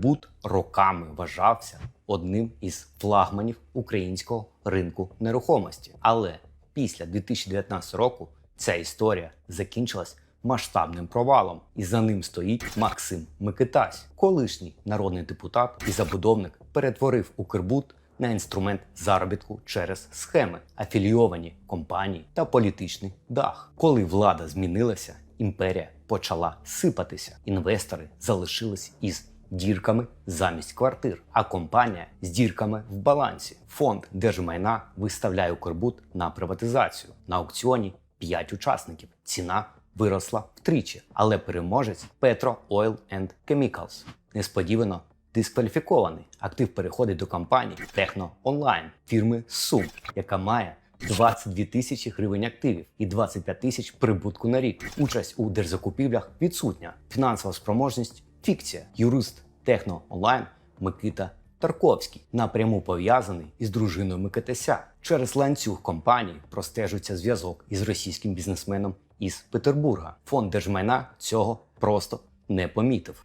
Укрбуд роками вважався одним із флагманів українського ринку нерухомості. Але після 2019 року ця історія закінчилась масштабним провалом, і за ним стоїть Максим Микитась, колишній народний депутат і забудовник, перетворив Укрбуд на інструмент заробітку через схеми, афілійовані компанії та політичний дах. Коли влада змінилася, імперія почала сипатися. Інвестори залишились із дірками замість квартир, а компанія з дірками в балансі. Фонд держмайна виставляє Укрбуд на приватизацію. На аукціоні 5 учасників. Ціна виросла втричі, але переможець Petro Oil and Chemicals несподівано дискваліфікований. Актив переходить до компанії Техно Онлайн фірми Сум, яка має 22 тисячі гривень активів і 25 тисяч прибутку на рік. Участь у держзакупівлях відсутня. Фінансова спроможність фікція. Юрист Техно Онлайн Микита Тарковський напряму пов'язаний із дружиною Микитася. Через ланцюг компаній простежується зв'язок із російським бізнесменом із Петербурга. Фонд держмайна цього просто не помітив.